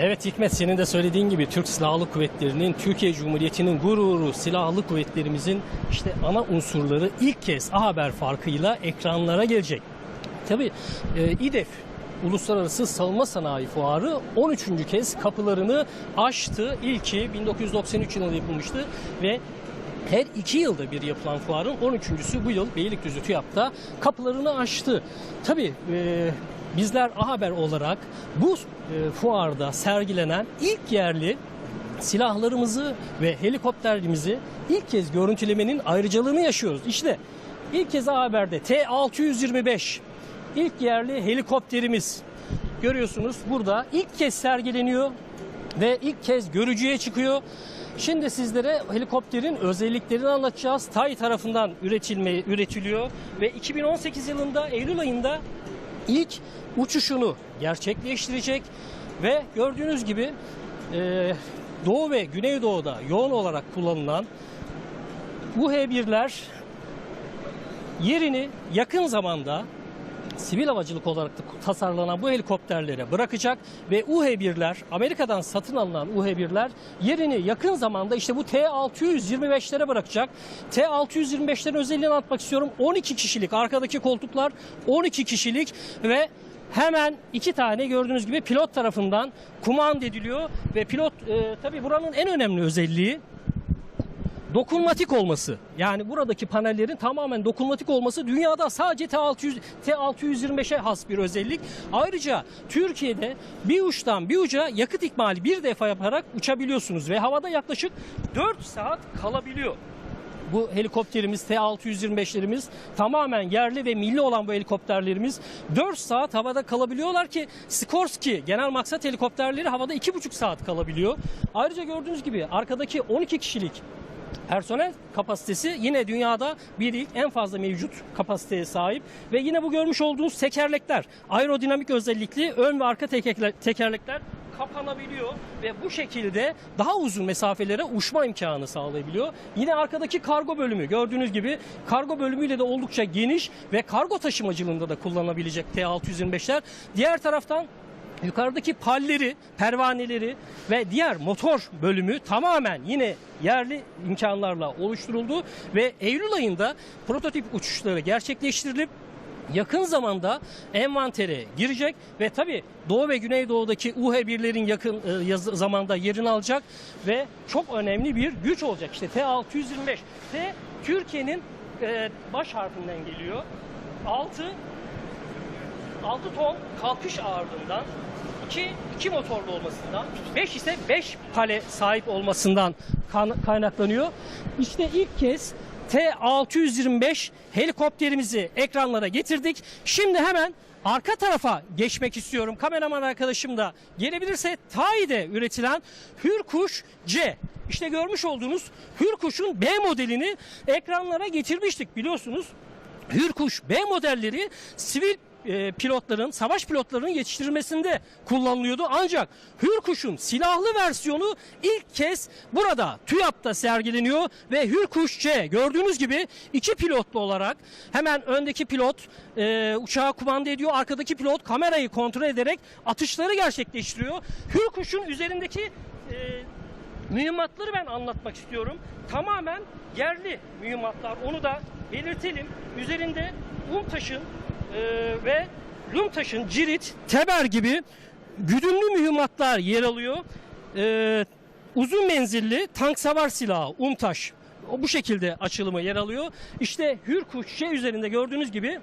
Evet Hikmet senin de söylediğin gibi Türk Silahlı Kuvvetleri'nin, Türkiye Cumhuriyeti'nin gururu, silahlı kuvvetlerimizin işte ana unsurları ilk kez A Haber farkıyla ekranlara gelecek. Tabii e, İDEF Uluslararası Savunma Sanayi Fuarı 13. kez kapılarını açtı. İlki 1993 yılında yapılmıştı ve her iki yılda bir yapılan fuarın 13.sü bu yıl Beylikdüzü TÜYAP'ta kapılarını açtı. Tabii e, bizler A Haber olarak bu e, fuarda sergilenen ilk yerli silahlarımızı ve helikopterimizi ilk kez görüntülemenin ayrıcalığını yaşıyoruz. İşte ilk kez A Haber'de T-625 ilk yerli helikopterimiz görüyorsunuz burada ilk kez sergileniyor ve ilk kez görücüye çıkıyor. Şimdi sizlere helikopterin özelliklerini anlatacağız. TAI tarafından üretilme, üretiliyor ve 2018 yılında Eylül ayında ilk uçuşunu gerçekleştirecek ve gördüğünüz gibi e, Doğu ve Güneydoğu'da yoğun olarak kullanılan bu H1'ler yerini yakın zamanda sivil havacılık olarak da tasarlanan bu helikopterlere bırakacak ve UH-1'ler Amerika'dan satın alınan UH-1'ler yerini yakın zamanda işte bu T-625'lere bırakacak. T-625'lerin özelliğini anlatmak istiyorum. 12 kişilik arkadaki koltuklar 12 kişilik ve Hemen iki tane gördüğünüz gibi pilot tarafından kumand ediliyor ve pilot e, tabii buranın en önemli özelliği dokunmatik olması. Yani buradaki panellerin tamamen dokunmatik olması dünyada sadece T600 T625'e has bir özellik. Ayrıca Türkiye'de bir uçtan bir uca yakıt ikmali bir defa yaparak uçabiliyorsunuz ve havada yaklaşık 4 saat kalabiliyor. Bu helikopterimiz T-625'lerimiz tamamen yerli ve milli olan bu helikopterlerimiz 4 saat havada kalabiliyorlar ki Skorsky genel maksat helikopterleri havada 2,5 saat kalabiliyor. Ayrıca gördüğünüz gibi arkadaki 12 kişilik Personel kapasitesi yine dünyada bir ilk en fazla mevcut kapasiteye sahip ve yine bu görmüş olduğunuz tekerlekler aerodinamik özellikli ön ve arka tekerle- tekerlekler kapanabiliyor ve bu şekilde daha uzun mesafelere uçma imkanı sağlayabiliyor. Yine arkadaki kargo bölümü gördüğünüz gibi kargo bölümüyle de oldukça geniş ve kargo taşımacılığında da kullanılabilecek T625'ler. Diğer taraftan Yukarıdaki palleri, pervaneleri ve diğer motor bölümü tamamen yine yerli imkanlarla oluşturuldu ve Eylül ayında prototip uçuşları gerçekleştirilip yakın zamanda envantere girecek ve tabi Doğu ve Güneydoğu'daki UH-1'lerin yakın e, zamanda yerini alacak ve çok önemli bir güç olacak. İşte T-625. T Türkiye'nin e, baş harfinden geliyor. 6 6 ton kalkış ağırlığından 2, 2 motorlu olmasından 5 ise 5 pale sahip olmasından kaynaklanıyor. İşte ilk kez T-625 helikopterimizi ekranlara getirdik. Şimdi hemen arka tarafa geçmek istiyorum. Kameraman arkadaşım da gelebilirse TAI'de üretilen Hürkuş C. İşte görmüş olduğunuz Hürkuş'un B modelini ekranlara getirmiştik biliyorsunuz. Hürkuş B modelleri sivil e, pilotların, savaş pilotlarının yetiştirilmesinde kullanılıyordu. Ancak Hürkuş'un silahlı versiyonu ilk kez burada TÜYAP'ta sergileniyor ve Hürkuş C gördüğünüz gibi iki pilotlu olarak hemen öndeki pilot e, uçağı kumanda ediyor. Arkadaki pilot kamerayı kontrol ederek atışları gerçekleştiriyor. Hürkuş'un üzerindeki e, mühimmatları ben anlatmak istiyorum. Tamamen yerli mühimmatlar. Onu da belirtelim. Üzerinde UMTAŞ'ın e, ve LUMTAŞ'ın cirit, teber gibi güdümlü mühimmatlar yer alıyor. E, uzun menzilli tank savar silahı UMTAŞ bu şekilde açılımı yer alıyor. İşte Hürkuş şey üzerinde gördüğünüz gibi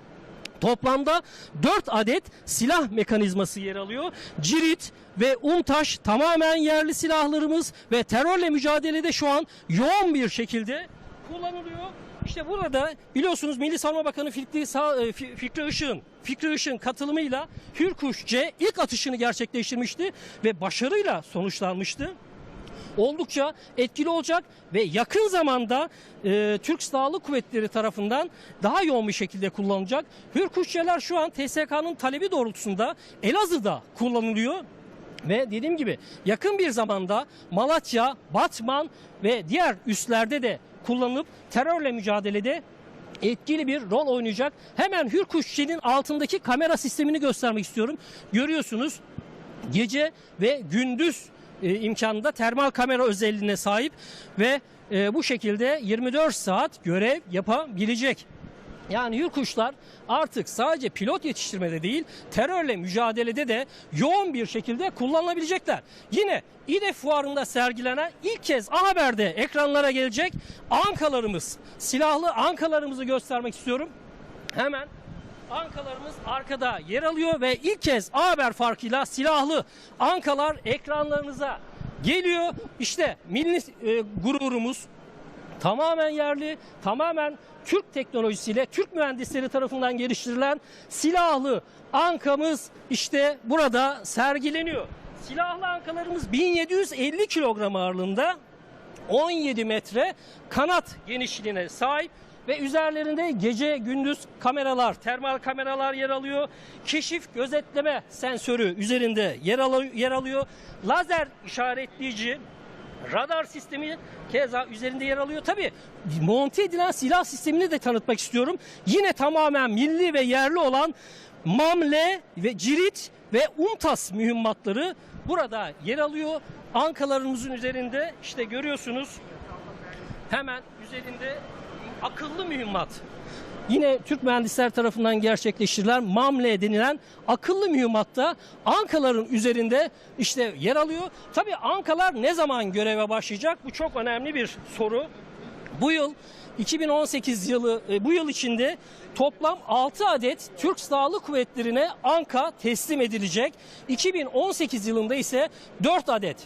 Toplamda 4 adet silah mekanizması yer alıyor. Cirit ve UMTAŞ tamamen yerli silahlarımız ve terörle mücadelede şu an yoğun bir şekilde kullanılıyor. İşte burada biliyorsunuz Milli Savunma Bakanı Fikri, Sa- e, Fi- Fikri Işık'ın Fikri Işık'ın katılımıyla Hürkuş C ilk atışını gerçekleştirmişti ve başarıyla sonuçlanmıştı oldukça etkili olacak ve yakın zamanda e, Türk Silahlı Kuvvetleri tarafından daha yoğun bir şekilde kullanılacak. Hürkuşçeler şu an TSK'nın talebi doğrultusunda Elazığ'da kullanılıyor. Ve dediğim gibi yakın bir zamanda Malatya, Batman ve diğer üslerde de kullanılıp terörle mücadelede etkili bir rol oynayacak. Hemen Hürkuşçe'nin altındaki kamera sistemini göstermek istiyorum. Görüyorsunuz gece ve gündüz e, imkanında termal kamera özelliğine sahip ve e, bu şekilde 24 saat görev yapabilecek. Yani Yurkuşlar artık sadece pilot yetiştirmede değil terörle mücadelede de yoğun bir şekilde kullanılabilecekler. Yine İDE fuarında sergilenen ilk kez A Haber'de ekranlara gelecek ankalarımız, silahlı ankalarımızı göstermek istiyorum. Hemen Ankalarımız arkada yer alıyor ve ilk kez A Haber farkıyla silahlı ankalar ekranlarınıza geliyor. İşte milli e, gururumuz tamamen yerli, tamamen Türk teknolojisiyle, Türk mühendisleri tarafından geliştirilen silahlı ankamız işte burada sergileniyor. Silahlı ankalarımız 1750 kilogram ağırlığında 17 metre kanat genişliğine sahip ve üzerlerinde gece gündüz kameralar, termal kameralar yer alıyor. Keşif gözetleme sensörü üzerinde yer, al- yer alıyor. Lazer işaretleyici radar sistemi keza üzerinde yer alıyor. Tabi monte edilen silah sistemini de tanıtmak istiyorum. Yine tamamen milli ve yerli olan MAMLE ve Cirit ve UMTAS mühimmatları burada yer alıyor. Ankalarımızın üzerinde işte görüyorsunuz hemen üzerinde akıllı mühimmat. Yine Türk mühendisler tarafından gerçekleştirilen MAMLE denilen akıllı mühimmatta ankaların üzerinde işte yer alıyor. Tabii ankalar ne zaman göreve başlayacak? Bu çok önemli bir soru. Bu yıl 2018 yılı e, bu yıl içinde toplam 6 adet Türk Silahlı Kuvvetleri'ne anka teslim edilecek. 2018 yılında ise 4 adet.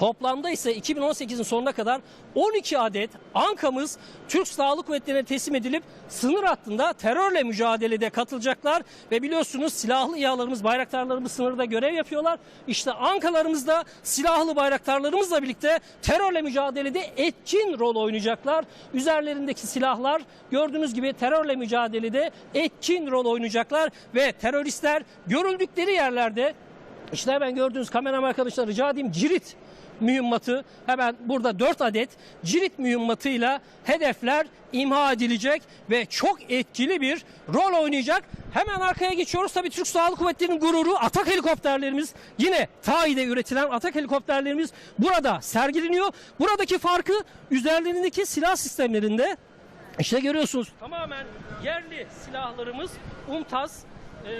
Toplamda ise 2018'in sonuna kadar 12 adet ankamız Türk Silahlı Kuvvetleri'ne teslim edilip sınır hattında terörle mücadelede katılacaklar ve biliyorsunuz silahlı İHA'larımız, bayraktarlarımız sınırda görev yapıyorlar. İşte ankalarımızda silahlı bayraktarlarımızla birlikte terörle mücadelede etkin rol oynayacaklar. Üzerlerindeki silahlar gördüğünüz gibi terörle mücadelede etkin rol oynayacaklar ve teröristler görüldükleri yerlerde işte hemen gördüğünüz kameram arkadaşlar rica edeyim cirit mühimmatı hemen burada 4 adet cirit mühimmatıyla hedefler imha edilecek ve çok etkili bir rol oynayacak. Hemen arkaya geçiyoruz. Tabii Türk Silahlı Kuvvetleri'nin gururu atak helikopterlerimiz. Yine TAİ'de üretilen atak helikopterlerimiz burada sergileniyor. Buradaki farkı üzerlerindeki silah sistemlerinde işte görüyorsunuz tamamen yerli silahlarımız UMTAS, e,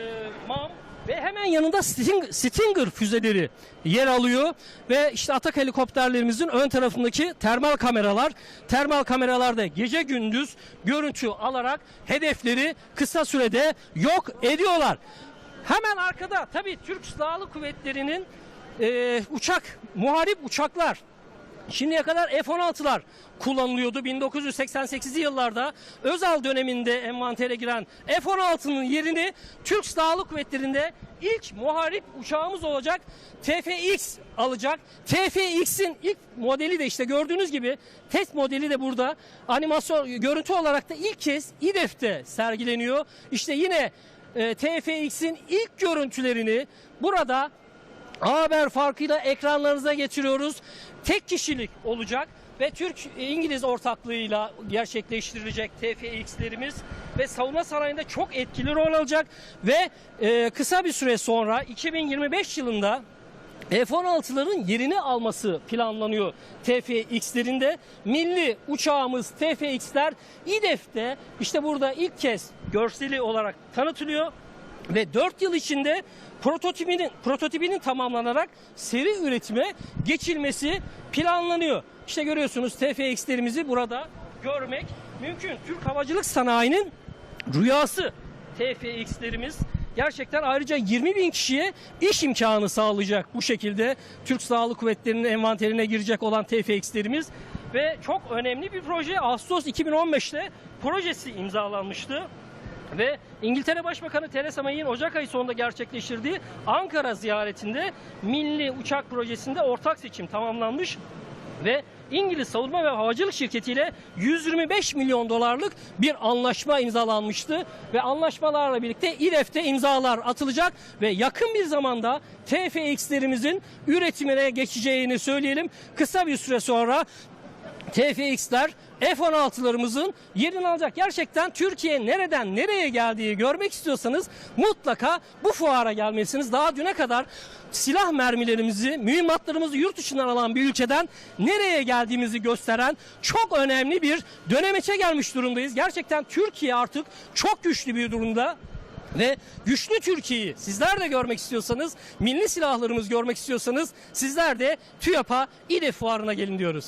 MAM ve hemen yanında Sting- Stinger füzeleri yer alıyor ve işte atak helikopterlerimizin ön tarafındaki termal kameralar, termal kameralarda gece gündüz görüntü alarak hedefleri kısa sürede yok ediyorlar. Hemen arkada tabii Türk Silahlı Kuvvetleri'nin e, uçak, muharip uçaklar Şimdiye kadar F-16'lar kullanılıyordu. 1988'li yıllarda Özal döneminde envantere giren F-16'nın yerini Türk Silahlı Kuvvetleri'nde ilk muharip uçağımız olacak TFX alacak. TFX'in ilk modeli de işte gördüğünüz gibi test modeli de burada. Animasyon görüntü olarak da ilk kez İDEF'te sergileniyor. İşte yine e, TFX'in ilk görüntülerini burada haber farkıyla ekranlarınıza getiriyoruz. Tek kişilik olacak ve Türk-İngiliz ortaklığıyla gerçekleştirilecek TFX'lerimiz ve savunma sanayinde çok etkili rol alacak ve e, kısa bir süre sonra 2025 yılında F-16'ların yerini alması planlanıyor TFX'lerinde. Milli uçağımız TFX'ler İDEF'te işte burada ilk kez görseli olarak tanıtılıyor ve 4 yıl içinde prototipinin prototipinin tamamlanarak seri üretime geçilmesi planlanıyor. İşte görüyorsunuz TFX'lerimizi burada görmek mümkün. Türk havacılık sanayinin rüyası TFX'lerimiz. Gerçekten ayrıca 20 bin kişiye iş imkanı sağlayacak bu şekilde Türk Silahlı Kuvvetleri'nin envanterine girecek olan TFX'lerimiz ve çok önemli bir proje Ağustos 2015'te projesi imzalanmıştı ve İngiltere Başbakanı Theresa May'in Ocak ayı sonunda gerçekleştirdiği Ankara ziyaretinde milli uçak projesinde ortak seçim tamamlanmış ve İngiliz savunma ve havacılık şirketiyle 125 milyon dolarlık bir anlaşma imzalanmıştı ve anlaşmalarla birlikte İDEF'te imzalar atılacak ve yakın bir zamanda TFX'lerimizin üretimine geçeceğini söyleyelim. Kısa bir süre sonra TFX'ler F-16'larımızın yerini alacak. Gerçekten Türkiye nereden nereye geldiği görmek istiyorsanız mutlaka bu fuara gelmelisiniz. Daha düne kadar silah mermilerimizi, mühimmatlarımızı yurt dışından alan bir ülkeden nereye geldiğimizi gösteren çok önemli bir dönemeçe gelmiş durumdayız. Gerçekten Türkiye artık çok güçlü bir durumda. Ve güçlü Türkiye'yi sizler de görmek istiyorsanız, milli silahlarımız görmek istiyorsanız sizler de TÜYAP'a İDE fuarına gelin diyoruz.